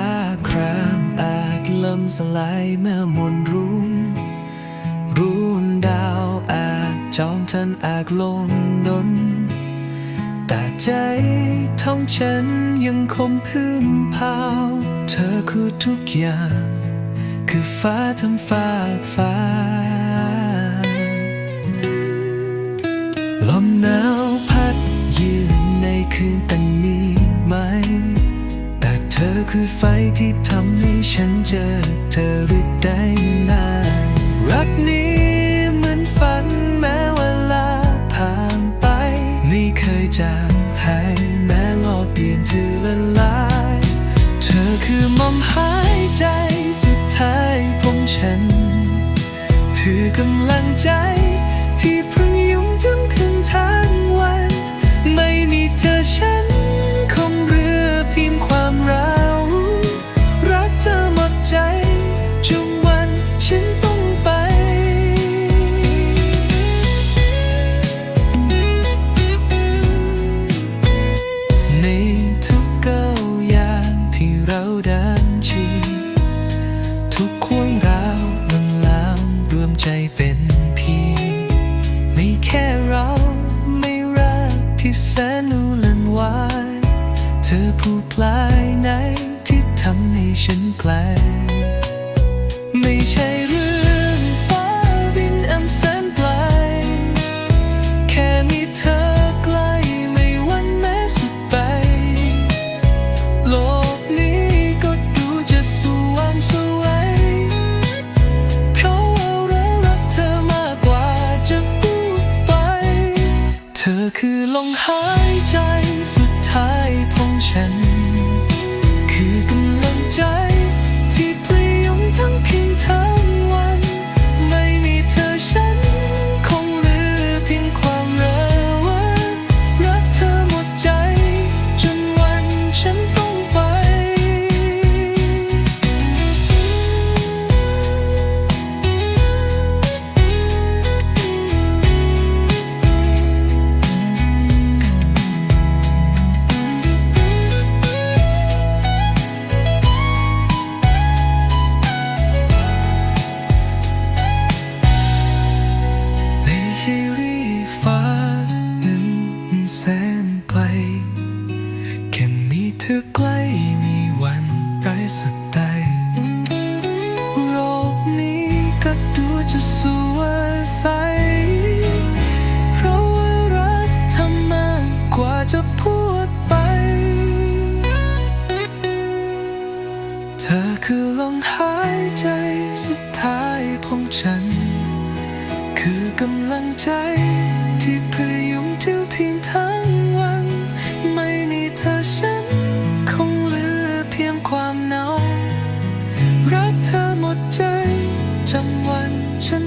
าครามสลายเมื่อมนรุ่งรุนดาวอาจจอมทันอาจลงดน แต่ใจท้องฉันยังคงพึ่งพาว เธอคือทุกอย่าง คือฟ้าทำฟ้ากฟ้าลมหนาวพัดยืนในคืนตันนี้ คือไฟที่ทำให้ฉันเจอเธอรือได้นานรักนี้เหมือนฝันแม้เวลาผ่านไป ไม่เคยจางหายแม้โลกเปลี่ยนเธอละลาย เธอคือลมหายใจสุดท้ายของฉันเธอกำลังใจ ผู้ปลายไหนที่ทำให้ฉันไกลไม่ใช่เรื่องฟ้าบินอันแสนไกล แค่มีเธอใกล้ไม่วันแม้สุดไปโลก แสนไกลแค่มีเธอใกล้มีวันไร้สดใดโลกนี้ก็ดูจะสวยใส เพราะว่ารักเธอมากกว่าจะพูดไป เธอคือลมหายใจสุดท้ายของฉัน คือกำลังใจที่ หมดใจจำวันฉัน